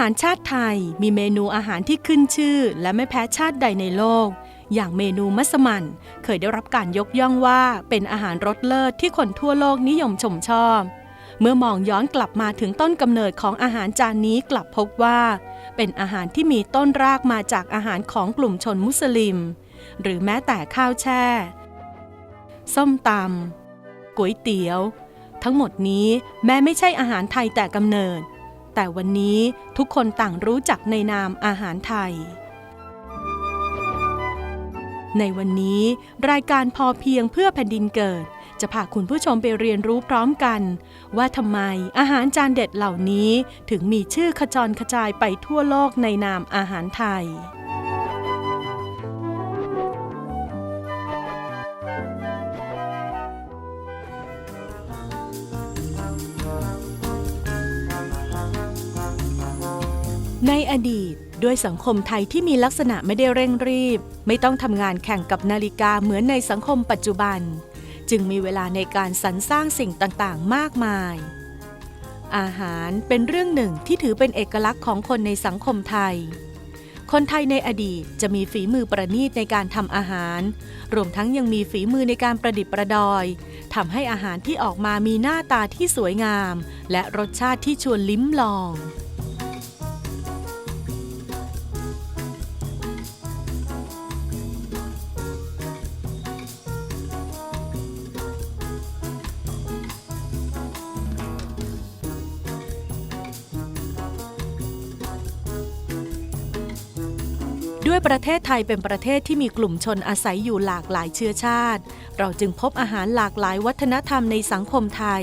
อาหารชาติไทยมีเมนูอาหารที่ขึ้นชื่อ และไม่แพ้ชาติใดในโลก อย่างเมนูมัสมั่นเคยได้รับการยกย่องว่าเป็นอาหารรสเลิศที่คนทั่วโลกนิยมชมชอบ เมื่อมองย้อนกลับมาถึงต้นกำเนิดของอาหารจานนี้กลับพบว่า เป็นอาหารที่มีต้นรากมาจากอาหารของกลุ่มชนมุสลิม หรือแม้แต่ข้าวแช่ ส้มตำก๋วยเตี๋ยว ทั้งหมดนี้แม้ไม่ใช่อาหารไทยแต่กำเนิด แต่วันนี้ทุกคนต่างรู้จักในนามอาหารไทย ในวันนี้รายการพอเพียงเพื่อแผ่นดินเกิด จะพาคุณผู้ชมไปเรียนรู้พร้อมกัน ว่าทำไมอาหารจานเด็ดเหล่านี้ถึงมีชื่อขจรกระจายไปทั่วโลกในนามอาหารไทย ในอดีตด้วยสังคมไทยที่มีลักษณะไม่ได้เร่งรีบ ไม่ต้องทำงานแข่งกับนาฬิกาเหมือนในสังคมปัจจุบัน จึงมีเวลาในการสรรสร้างสิ่งต่างๆ มากมาย อาหารเป็นเรื่องหนึ่งที่ถือเป็นเอกลักษณ์ของคนในสังคมไทย คนไทยในอดีตจะมีฝีมือประณีตในการทำอาหาร รวมทั้งยังมีฝีมือในการประดิษฐ์ประดอยทำให้อาหารที่ออกมามีหน้าตาที่สวยงาม และรสชาติที่ชวนลิ้มลอง ด้วยประเทศไทยเป็นประเทศที่มีกลุ่มชนอาศัยอยู่หลากหลายเชื้อชาติ เราจึงพบอาหารหลากหลายวัฒนธรรมในสังคมไทย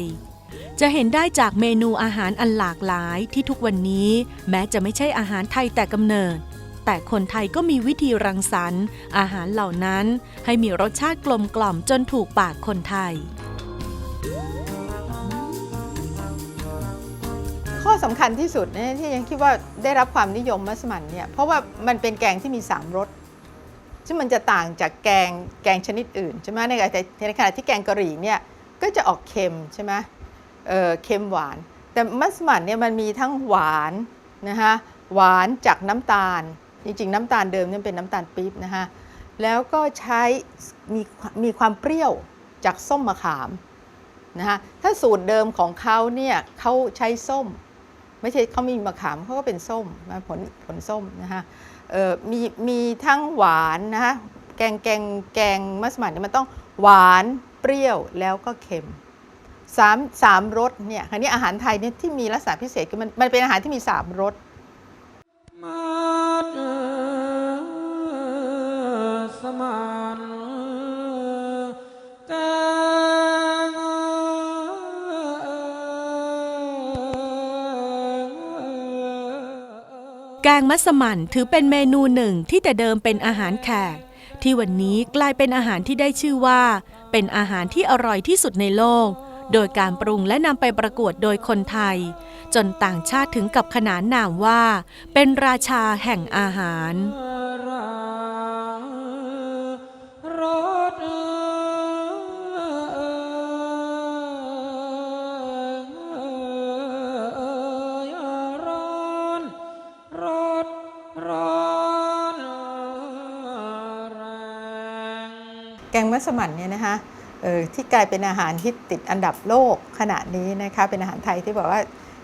จะเห็นได้จากเมนูอาหารอันหลากหลายที่ทุกวันนี้ แม้จะไม่ใช่อาหารไทยแต่กำเนิด แต่คนไทยก็มีวิธีรังสรรค์ อาหารเหล่านั้นให้มีรสชาติกลมกล่อมจนถูกปากคนไทย ข้อสำคัญที่สุดเนี่ยที่ยังคิดว่าได้รับความนิยมมัสมั่นเนี่ยเพราะว่ามันเป็นแกงที่มี 3รสซึ่งมันจะต่างจากแกงแกงชนิดอื่นใช่ไหมในขณะในขณะที่แกงกะหรี่เนี่ยก็จะออกเค็มใช่ไหมเออเค็มหวาน แต่มัสมั่นเนี่ยมันมีทั้งหวานนะคะหวานจากน้ำตาล จริงๆ น้ำตาลเดิมเนี่ยเป็นน้ำตาลปี๊บนะคะแล้วก็ใช้มีมีความเปรี้ยวจากส้มมะขามนะคะถ้าสูตรเดิมของเขาเนี่ยเขาใช้ส้ม ไม่ใช่เขามีมะขามเขาก็เป็นส้มนะผลผลส้มนะคะมีมีทั้งหวานนะคะแกงแกงแกงมัสมั่นเนี่ยมันต้องหวานเปรี้ยวแล้วก็เค็มสามสามรสเนี่ยคราวนี้อาหารไทยเนี่ยที่มีลักษณะพิเศษคือมันมันเป็นอาหารที่มีสามรสมาสมาน แกงมัสมั่นถือเป็นเมนูหนึ่งที่แต่เดิมเป็นอาหารแขก ที่วันนี้กลายเป็นอาหารที่ได้ชื่อว่า เป็นอาหารที่อร่อยที่สุดในโลก โดยการปรุงและนำไปประกวดโดยคนไทย จนต่างชาติถึงกับขนานนามว่า เป็นราชาแห่งอาหาร งมัสมั่นเนี่ยนะคะเออที่กลายเป็นอาหารที่ติดอันดับโลกขณะนี้นะคะเป็นอาหารไทยที่บอกว่า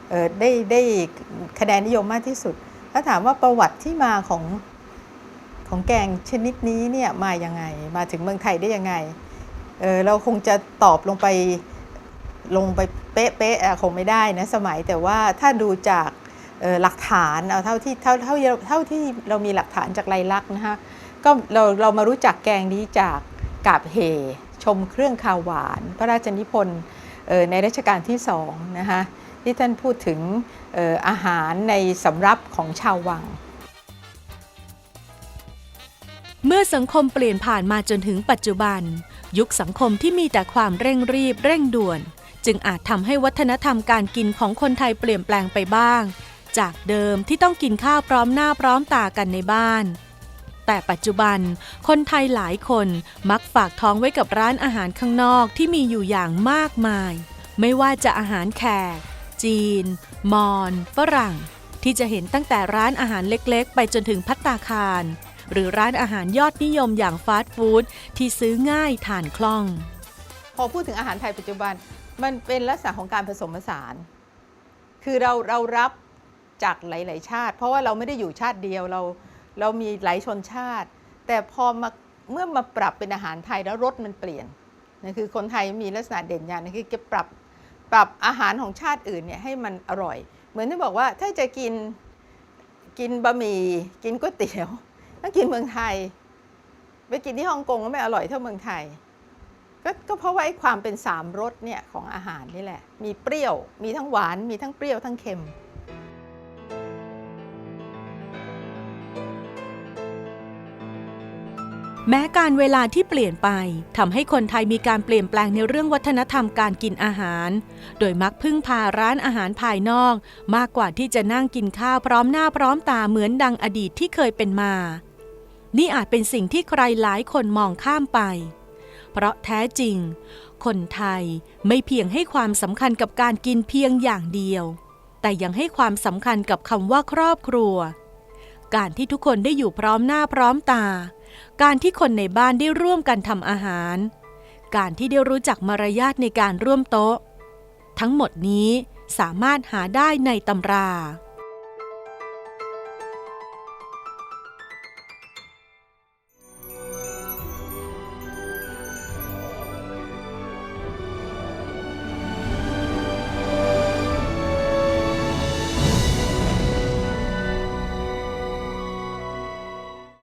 เออได้ได้คะแนนนิยมมากที่สุด ถ้าถามว่าประวัติที่มาของของแกงชนิดนี้เนี่ยมายังไง มาถึงเมืองไทยได้ยังไงเออเราคงจะตอบลงไปลงไปเป๊ะๆคงไม่ได้นะสมัยแต่ว่าถ้าดูจากหลักฐานเอาเท่าที่เท่าเท่าเท่าที่เรามีหลักฐานจากลายลักษณ์นะคะก็เราเรามารู้จักแกงนี้จาก กาบเหชมเครื่องคาวหวาน พระราชนิพนธ์เอ่อในรัชกาลที่สองนะคะที่ท่านพูดถึงเอ่ออาหารในสำรับของชาววัง เมื่อสังคมเปลี่ยนผ่านมาจนถึงปัจจุบัน ยุคสังคมที่มีแต่ความเร่งรีบเร่งด่วน จึงอาจทำให้วัฒนธรรมการกินของคนไทยเปลี่ยนแปลงไปบ้าง จากเดิมที่ต้องกินข้าวพร้อมหน้าพร้อมตากันในบ้าน แต่ปัจจุบัน คนไทยหลายคนมักฝากท้องไว้กับร้านอาหารข้างนอกที่มีอยู่อย่างมากมาย ไม่ว่าจะอาหารแขก จีน มอญฝรั่ง ที่จะเห็นตั้งแต่ร้านอาหารเล็กๆ ไปจนถึงพัตตาคาร หรือร้านอาหารยอดนิยมอย่างฟาสต์ฟู้ดที่ซื้อง่ายทานคล่อง พอพูดถึงอาหารไทยปัจจุบันมันเป็นลักษณะของการผสมผสาน คือเราเรารับจากหลาย ๆ ชาติ เพราะว่าเราไม่ได้อยู่ชาติเดียวเรา เรามีหลายชนชาติ แต่พอมาเมื่อมาปรับเป็นอาหารไทยแล้วรสมันเปลี่ยนนะคือคนไทยมีลักษณะเด่นอย่างนึงคือจะปรับปรับอาหารของชาติอื่นเนี่ยให้มันอร่อย เหมือนที่บอกว่าถ้าจะกินกินบะหมี่กินก๋วยเตี๋ยวต้องกินเมืองไทยไปกินที่ฮ่องกงก็ไม่อร่อยเท่าเมืองไทยก็ก็เพราะว่าไอ้ความเป็นสามรสเนี่ยของอาหารนี่แหละ มีเปรี้ยว มีทั้งหวาน มีทั้งเปรี้ยวทั้งเค็ม แม้การเวลาที่เปลี่ยนไปทำให้คนไทยมีการเปลี่ยนแปลงในเรื่องวัฒนธรรมการกินอาหาร โดยมักพึ่งพาร้านอาหารภายนอก มากกว่าที่จะนั่งกินข้าวพร้อมหน้าพร้อมตาเหมือนดังอดีตที่เคยเป็นมา นี่อาจเป็นสิ่งที่ใครหลายคนมองข้ามไป เพราะแท้จริง คนไทยไม่เพียงให้ความสำคัญกับการกินเพียงอย่างเดียว แต่ยังให้ความสำคัญกับคำว่าครอบครัว การที่ทุกคนได้อยู่พร้อมหน้าพร้อมตา การที่คนในบ้านได้ร่วมกันทำอาหาร การที่ได้รู้จักมารยาทในการร่วมโต๊ะ ทั้งหมดนี้สามารถหาได้ในตำรา